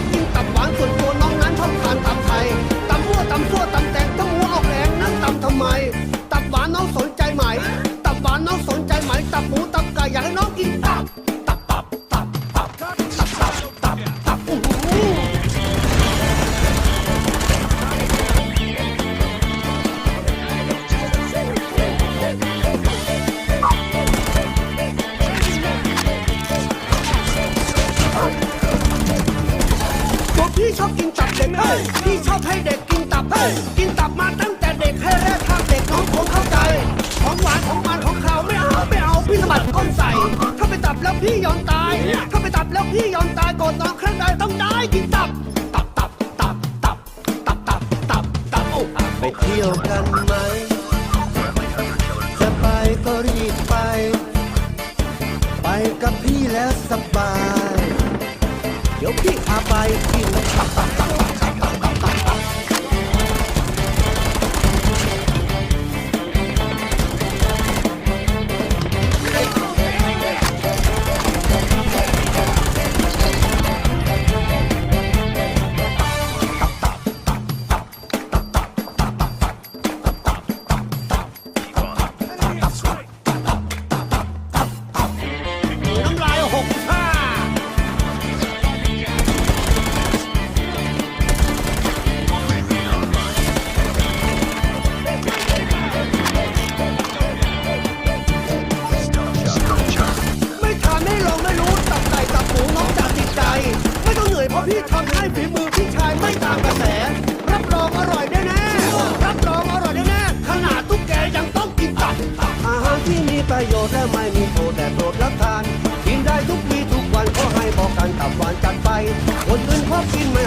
อบกินตับหวานส่วนตัวน้องนั้นชอบทานตับไทยตำมั่วตำซั่วตำแตงต้องมัวออกแรงนั้นตำทำไม ตับหวานน้องสนใจไหม ตับหวานน้องสนใจไหม ตับหมูตับไก่อยากให้น้องกินตับ ฮ้พี่ชอบให้เด็กกินตับเฮ้ยกินตับมาตั้งแต่เด็กให้แรกทางเด็กน้องคงเข้าใจ ของหวานของมันของขาวไม่เอาไม่เอาพี่สะบัดก้นใส่ถ้าไปตับแล้วพี่ยอมตายถ้าไปตับแล้วพี่ยอมตายก่อนน้องครั้งใดต้องได้กินตับตับตับตับตับตับตับตับตับโอ้ไปเที่ยวกันไหมจะไปก็รีบไป ไปกับพี่แล้วสบาย เดี๋ยวพี่พาไปกินตับ ราพี่ทำให้ฝีมือพี่ชายไม่ตามกระแส รับรองอร่อยแน่ๆรับรองอร่อยแน่ๆขนาดตุ๊กแกยังต้องกินตับอาหารที่มีประโยชน์และไม่มีโทษแต่โปรดรับทาน กินได้ทุกวีทุกวันขอให้บอกกันตับหวานจัดไปคนอื่นพอกินไม่